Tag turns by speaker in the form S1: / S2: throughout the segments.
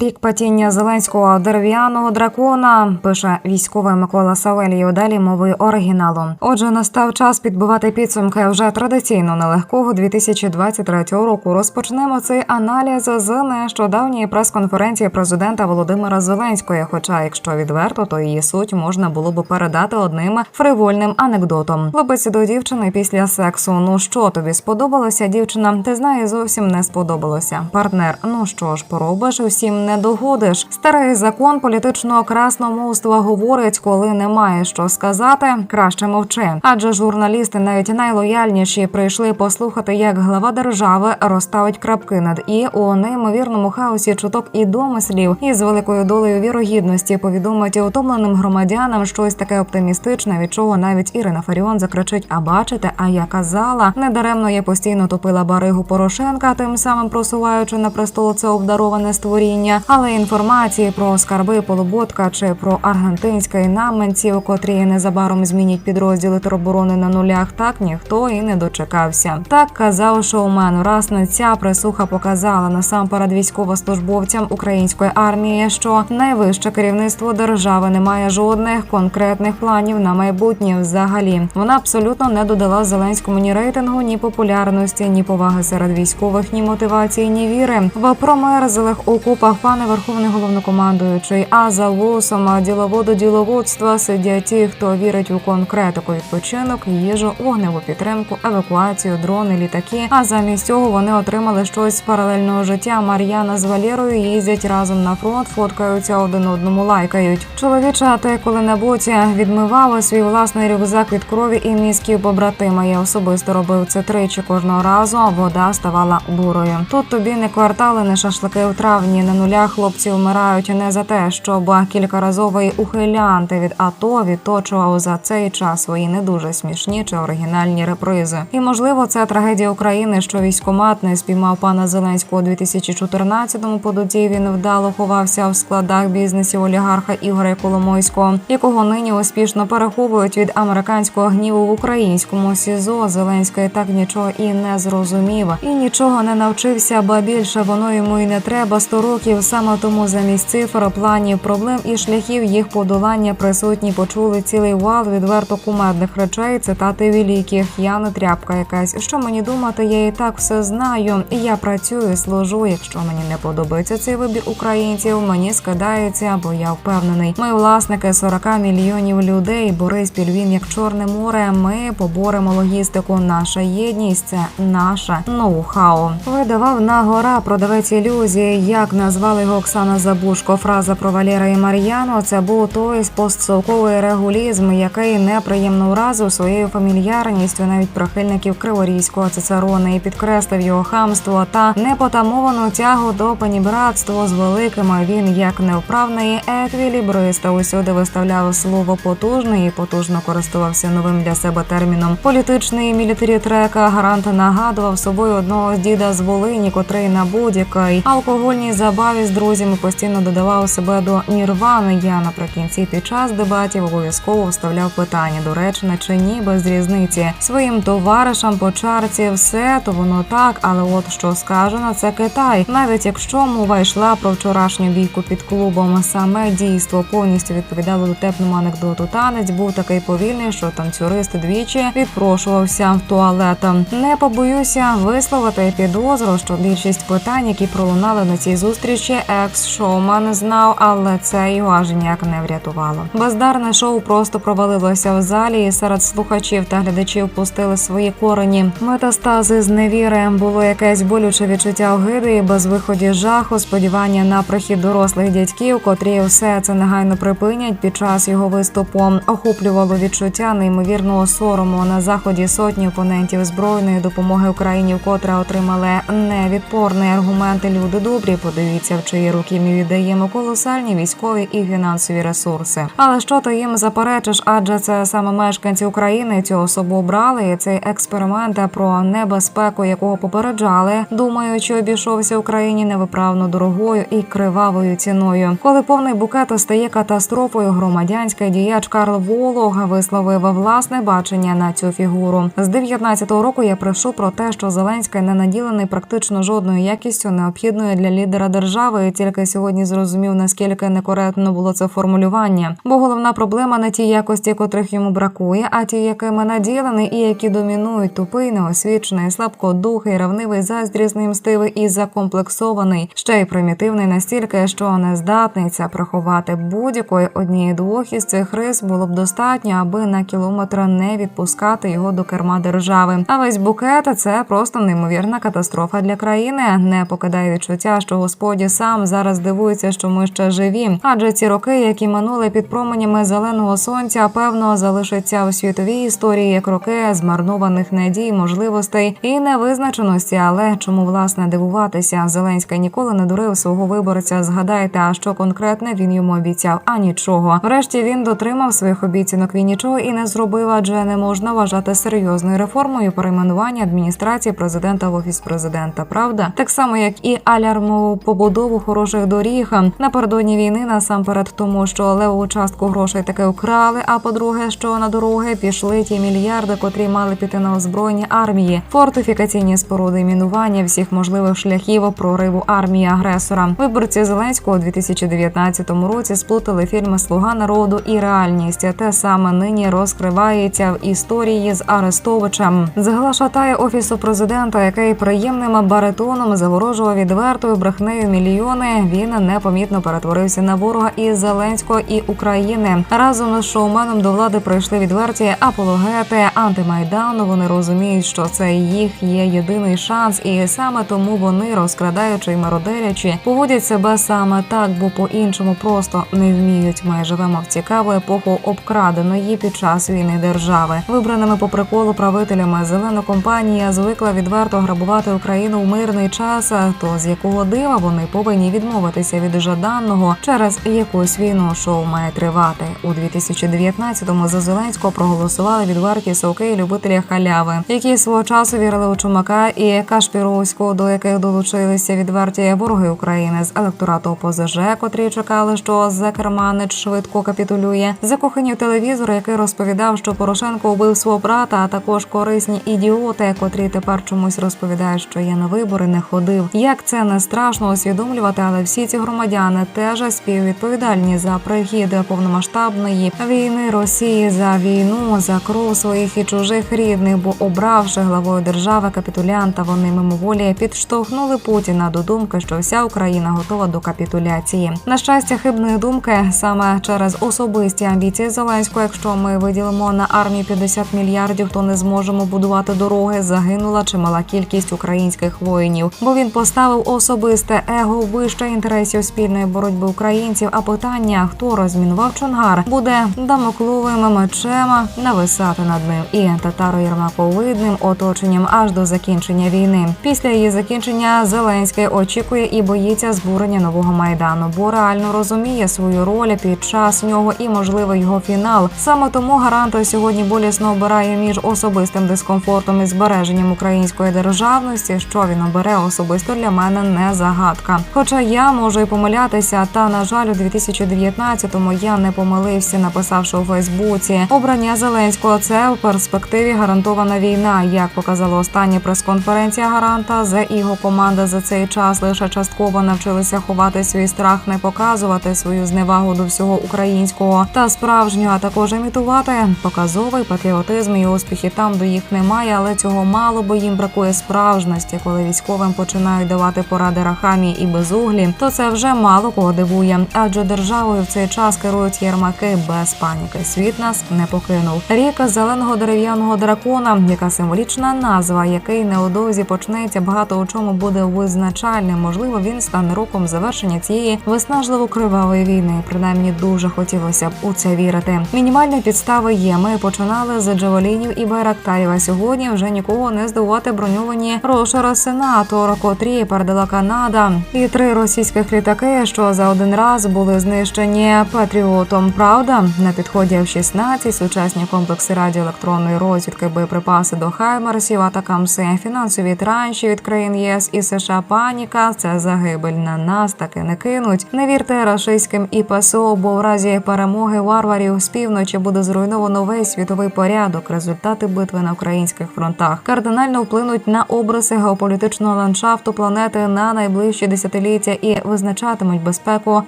S1: Рік падіння зеленського дерев'яного дракона пише військовий Микола Савелій. Далі мови оригіналу. Отже, настав час підбивати підсумки вже традиційно нелегкого 2023 року. Розпочнемо цей аналіз з нещодавньої прес-конференції президента Володимира Зеленського. Хоча, якщо відверто, то її суть можна було б передати одним фривольним анекдотом. Хлопець до дівчини після сексу. Ну що тобі сподобалося, дівчина? Ти знаєш, зовсім не сподобалося. Партнер, ну що ж, поробиш, усім не догодиш. Старий закон політичного красномовства говорить, коли немає що сказати, краще мовчи. Адже журналісти, навіть найлояльніші, прийшли послухати, як глава держави розставить крапки над і у неймовірному хаосі чуток і домислів, і з великою долею вірогідності повідомить утомленим громадянам щось таке оптимістичне, від чого навіть Ірина Фаріон закричить: А бачите, а я казала. Недаремно я постійно топила баригу Порошенка, тим самим просуваючи на престол це обдароване створіння. Але інформації про скарби Полуботка чи про аргентинське наманців, котрі незабаром змінять підрозділи тероборони на нулях, так ніхто і не дочекався. Так казав шоумен. Раз на ця присуха показала насамперед військовослужбовцям української армії, що найвище керівництво держави не має жодних конкретних планів на майбутнє. Взагалі вона абсолютно не додала Зеленському ні рейтингу, ні популярності, ні поваги серед військових, ні мотивації, ні віри. В промерзлих окопах пане верховний головнокомандуючий. А за лосом діловоду діловодства сидять ті, хто вірить у конкретику відпочинок, їжу, вогневу підтримку, евакуацію, дрони, літаки. А замість цього вони отримали щось з паралельного життя. Мар'яна з Валєрою їздять разом на фронт, фоткаються один одному, лайкають. Чоловіче, а ти коли-небудь відмивала свій власний рюкзак від крові і мізків побратима. Я особисто робив це тричі кожного разу. а Вода ставала бурою. Тут тобі не квартали, не шашлики у травні. На нулях хлопці вмирають не за те, щоб кількаразовий ухилянти від АТО відточував за цей час свої не дуже смішні чи оригінальні репризи. І можливо, це трагедія України, що військомат не спіймав пана Зеленського у 2014-му. Пододі він вдало ховався в складах бізнесів олігарха Ігоря Коломойського, якого нині успішно переховують від американського гніву в українському СІЗО. Зеленський так нічого і не зрозумів, і нічого не навчився, ба більше воно йому і не треба 100 років. Саме тому замість цифр, планів, проблем і шляхів їх подолання присутні почули цілий вал відверто кумедних речей. Цитати великих. Я не тряпка якась. Що мені думати? Я і так все знаю. Я працюю, служу. Якщо мені не подобається цей вибір українців, мені скидається, бо я впевнений. Ми власники 40 мільйонів людей. Борис Пільвін як чорне море. Ми поборемо логістику. Наша єдність це наше ноу-хау. Видавав на гора продавець ілюзії. Як назвали його Оксана Забушко. Фраза про Валєра і Мар'яну це був той постсовковий регулізм, який неприємно вразив своєю фамільярністю навіть прихильників Криворізького цицерона і підкреслив його хамство та непотамовану тягу до панібратства з великими. Він як невправний еквілібриста усюди виставляв слово потужний і потужно користувався новим для себе терміном. Політичний мілітарі трека гарант нагадував собою одного з діда з Волині, котрий на будь-якій алкогольній забаві з друзями постійно додавав себе до нірвани. Я наприкінці під час дебатів обов'язково вставляв питання доречне чи ні, без різниці своїм товаришам по чарці все то воно так, але от що сказано, це Китай. Навіть якщо мова йшла про вчорашню бійку під клубом, саме дійство повністю відповідало дотепному анекдоту. Танець був такий повільний, що танцюрист двічі відпрошувався в туалет. Не побоюся висловити підозру, що більшість питань, які пролунали на цій зустрічі, екс-шоумен знав, але це його аж ніяк не врятувало. Бездарне шоу просто провалилося в залі, і серед слухачів та глядачів пустили свої корені. Метастази з невіри було якесь болюче відчуття огиди і безвиході жаху, сподівання на прихід дорослих дядьків, котрі все це негайно припинять під час його виступу. Охоплювало відчуття неймовірного сорому на заході сотні опонентів збройної допомоги Україні, вкотре отримали невідпорні аргументи. Люди добрі, подивіться, в чиї руки ми віддаємо колосальні військові і фінансові ресурси. Але що ти їм заперечиш? Адже це саме мешканці України цю особу обрали. І цей експеримент про небезпеку, якого попереджали, думаючи, обійшовся Україні невиправно дорогою і кривавою ціною. Коли повний букет стає катастрофою, громадянський діяч Карл Волог висловив власне бачення на цю фігуру. З 19-го року я пишу про те, що Зеленський не наділений практично жодною якістю необхідною для лідера держави. Держави. І тільки сьогодні зрозумів, наскільки некоректно було це формулювання. Бо головна проблема не ті якості, котрих йому бракує, а ті, якими наділений і які домінують тупий, неосвічений, слабкодухий, ревнивий, заздрісний, мстивий і закомплексований, ще й примітивний настільки, що не здатний це приховати. Будь-якої однієї двох із цих рис було б достатньо, аби на кілометр не відпускати його до керма держави. А весь букет це просто неймовірна катастрофа для країни. Не покидає відчуття, що господі сам зараз дивується, що ми ще живі. Адже ці роки, які минули під променями зеленого сонця, певно залишаться у світовій історії як роки змарнованих надій, можливостей і невизначеності. Але чому власне дивуватися? Зеленський ніколи не дурив свого виборця. Згадайте, а що конкретне він йому обіцяв? А нічого. Врешті він дотримав своїх обіцянок. Він нічого і не зробив, адже не можна вважати серйозною реформою перейменування адміністрації президента в офіс президента. Правда, так само як і алярмову побудову хороших доріг напередодні війни, насамперед, тому що левову частку грошей таки украли. А по-друге, що на дороги пішли ті мільярди, котрі мали піти на озброєння армії, фортифікаційні споруди, мінування всіх можливих шляхів прориву армії агресора. Виборці Зеленського у 2019 році сплутали фільми Слуга народу і реальність. Те саме нині розкривається в історії з Арестовичем. Згла шатає офісу президента, який приємним баритоном заворожував відвертою брехнею мільйони. Він непомітно перетворився на ворога і Зеленського і України. Разом з шоуменом до влади прийшли відверті апологети антимайдану. Вони розуміють, що це їх є єдиний шанс, і саме тому вони, розкрадаючи і мародерячи, поводять себе саме так, бо по-іншому просто не вміють. Ми живемо в цікаву епоху обкраденої під час війни держави. Вибраними по приколу правителями зелена компанія звикла відверто грабувати Україну в мирний час. То з якого дива вони повинні відмовитися від жаданого через якусь війну шоу має тривати у 2019-му За Зеленського проголосували відверті совки і любителі халяви, які свого часу вірили у Чумака і Кашпіровського, до яких долучилися відверті вороги України з електорату ОПЗЖ, котрі чекали, що Закерманич швидко капітулює. Закохані в телевізор, який розповідав, що Порошенко убив свого брата, а також корисні ідіоти, котрі тепер чомусь розповідають, що я на вибори не ходив. Як це не страшно усвідомлювати, але всі ці громадяни теж співвідповідальні за прихід повномасштабної війни Росії за війну, за кров своїх і чужих рідних, бо обравши главою держави капітулянта, вони мимоволі підштовхнули Путіна до думки, що вся Україна готова до капітуляції. На щастя, хибної думки саме через особисті амбіції Зеленського. Якщо ми виділимо на армію 50 мільярдів, то не зможемо будувати дороги. Загинула чимала кількість українських воїнів, бо він поставив особисте его вище інтересів спільної боротьби українців. А питання, хто розмінував Чонгар, буде дамокловим мечем нависати над ним і татаро-єрмаковидним оточенням аж до закінчення війни. Після її закінчення Зеленський очікує і боїться збурення нового майдану, бо реально розуміє свою роль під час нього і можливо його фінал. Саме тому гарант сьогодні болісно обирає між особистим дискомфортом і збереженням української державності. Що він обере особисто для мене не загадка. Хоча я можу і помилятися, та на жаль, у 2019-му я не помилився, написавши у Фейсбуці обрання Зеленського. Це в перспективі гарантована війна. Як показала остання прес-конференція гаранта, за його команда за цей час лише частково навчилися ховати свій страх, не показувати свою зневагу до всього українського та справжнього, а також імітувати показовий патріотизм і успіхи там, до їх немає, але цього мало, бо їм бракує справжності. Коли військовим починають давати поради рахамі і безуглі, то це вже мало кого дивує. Адже державою в цей час керують єрмаки без паніки. Світ нас не покинув. Ріка зеленого дерев'яного дракона, яка символічна назва, який невдовзі почнеться, багато у чому буде визначальним. Можливо, він стане роком завершення цієї виснажливо кривавої війни. Принаймні дуже хотілося б у це вірити. Мінімальні підстави є. Ми починали з джавелінів і байрактарів. Сьогодні вже нікого не здивувати броньовані рошера сенатор, котрі передала Канада, і три російських літаки, що за один раз були знищені патріотом. Правда, на підході F-16 сучасні комплекси радіоелектронної розвідки, боєприпаси до Хаймерсів, атакамси, фінансові транші від країн ЄС і США. Паніка це загибель на нас таки не кинуть. Не вірте рашистським і ПСО, бо в разі перемоги варварів з півночі буде зруйновано весь світовий порядок. Результати битви на українських фронтах кардинально вплинуть на образи геополітичного ландшафту планети на найближчі десятиліття десятиліття і визначатимуть безпеку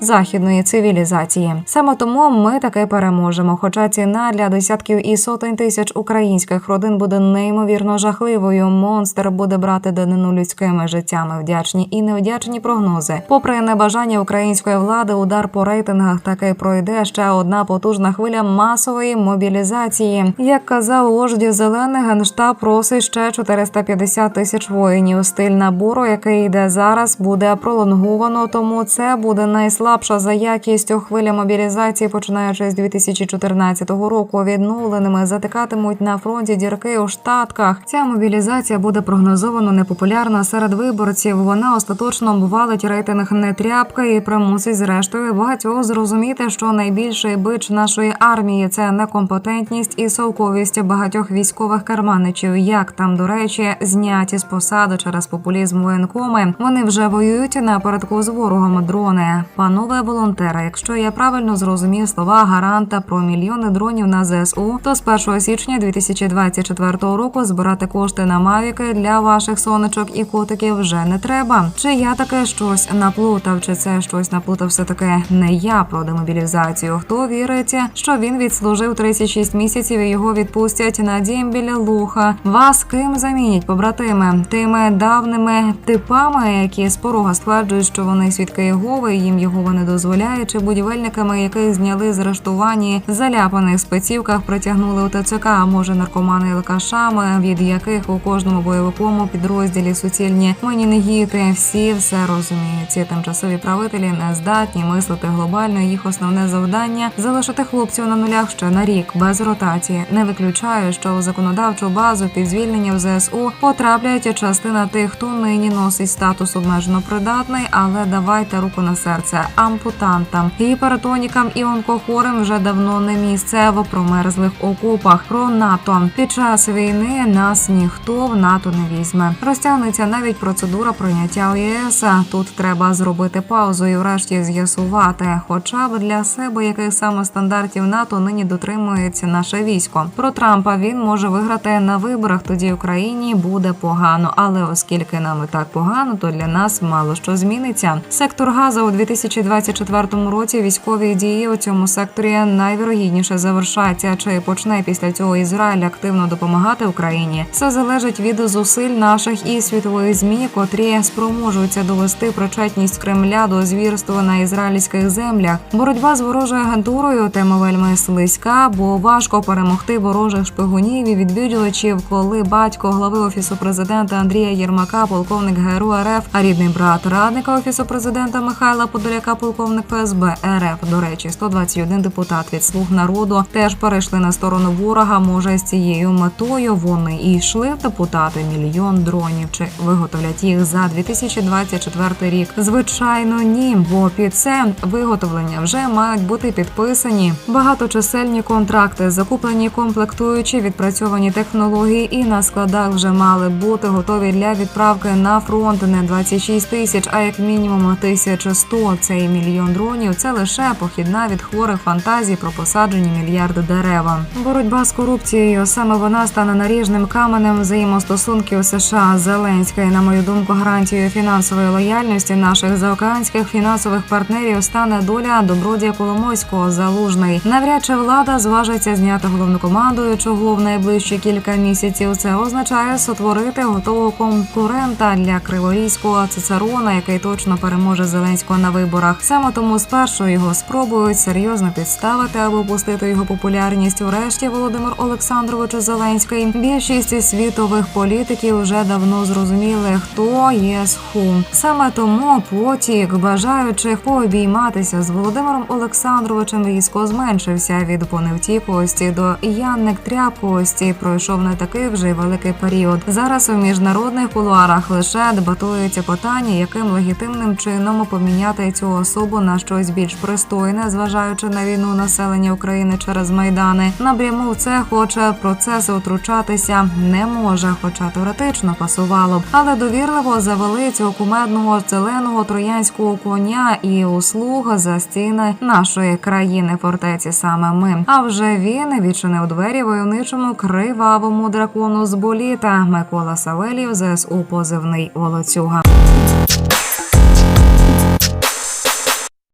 S1: західної цивілізації. Саме тому ми таки переможемо. Хоча ціна для десятків і сотень тисяч українських родин буде неймовірно жахливою. Монстр буде брати данину людськими життями. Вдячні і невдячні прогнози. Попри небажання української влади, удар по рейтингах таки пройде ще одна потужна хвиля масової мобілізації. Як казав вожді зелених, генштаб просить ще 450 тисяч воїнів. Стиль набору, який йде зараз, буде пролонговано. Тому це буде найслабша за якістю хвиля мобілізації, починаючи з 2014 року. Відновленими затикатимуть на фронті дірки у штатках. Ця мобілізація буде прогнозовано непопулярна серед виборців. Вона остаточно обвалить рейтинг не тряпка і примусить зрештою багатьох зрозуміти, що найбільший бич нашої армії це некомпетентність і совковість багатьох військових керманичів. Як там, до речі, зняті з посади через популізм воєнкоми. Вони вже воюють напередку з ворогом дрони. Панове волонтери, якщо я правильно зрозумів слова гаранта про мільйони дронів на ЗСУ, то з 1 січня 2024 року збирати кошти на мавіки для ваших сонечок і котиків вже не треба. Чи я таке щось наплутав? Чи це щось наплутав все таки не я про демобілізацію? Хто вірить, що він відслужив 36 місяців і його відпустять на дім біля луха? Вас ким замінять побратими? Тими давними типами, які з порога стверджують, що вони свідки Єгови, їм Єгова не дозволяє, чи будівельниками, яких зняли з арештувані заляпаних спецівках, притягнули у ТЦК, може наркомани і лкашами, від яких у кожному бойовикому підрозділі суцільні менінгіти. Всі все розуміють. Ці тимчасові правителі не здатні мислити глобально. Їх основне завдання залишити хлопців на нулях ще на рік без ротації. Не виключаю, що у законодавчу базу під звільнення в ЗСУ потраплять частина тих, хто нині носить статус обмежено придатний, але давайте руку на серце ампутантам, гіпертонікам і онкохворим вже давно не місце в промерзлих окопах. Про НАТО під час війни нас ніхто в НАТО не візьме. Розтягнеться навіть процедура прийняття у ЄС. Тут треба зробити паузу і врешті з'ясувати, хоча б для себе яких саме стандартів НАТО нині дотримується наше військо. Про Трампа він може виграти на виборах. Тоді Україні буде погано, але оскільки нам і так погано, то для нас мало що зміниться. Сектор газу у 2024 році військові дії у цьому секторі найвірогідніше завершаться. Чи почне після цього Ізраїль активно допомагати Україні? Все залежить від зусиль наших і світових змі, котрі спроможуються довести причетність Кремля до звірства на ізраїльських землях. Боротьба з ворожою агентурою тема вельми слизька, бо важко перемогти ворожих шпигунів і відвідувачів, коли батько глави офісу президента Андрія Єрмака, полковник ГРУ РФ, а рідний брат радника офісу президента Михайла Подоляка, полковник ФСБ РФ. До речі, 121 депутат від слуг народу теж перейшли на сторону ворога. Може, з цією метою вони і йшли депутати мільйон дронів. Чи виготовлять їх за 2024 рік? Звичайно, ні, бо під це виготовлення вже мають бути підписані багаточисельні контракти, закуплені комплектуючі, відпрацьовані технології, і на складах вже мали бути готові для відправки на фронт не 26 тисяч, а як мінімум 1100. Цей мільйон дронів це лише похідна від хворих фантазій про посаджені мільярди дерева. Боротьба з корупцією саме вона стане наріжним каменем взаємостосунків США Зеленської. На мою думку, гарантією фінансової лояльності наших заокеанських фінансових партнерів стане доля добродія Коломойського залужний. Навряд чи влада зважиться зняти головнокомандуючого в найближчі кілька місяців. Це означає сотворити готового конкурента для криворізького цицерона, який точно переможе Зеленського на виборах. Саме тому спершу його спробують серйозно підставити або пустити його популярність. Врешті Володимир Олександрович Зеленський. Більшість світових політиків вже давно зрозуміли, хто є схум. Саме тому потік бажаючих пообійматися з Володимиром Олександровичем різко зменшився від поневтіковості до Янник тряпковості. Пройшов не такий вже великий період. Зараз у міжнародних кулуарах лише дебатується питання, яким легітимним чином поміняти цю особу на щось більш пристойне, зважаючи на війну населення України через майдани. Напряму це хоче процеси втручатися не може, хоча теоретично пасувало б, але довірливо завели цього кумедного зеленого троянського коня і услуг за стіни нашої країни фортеці. Саме ми. А вже він відчинив двері войовничому кривавому дракону з боліта Микола Савелів ЗСУ позивний Волоцюга.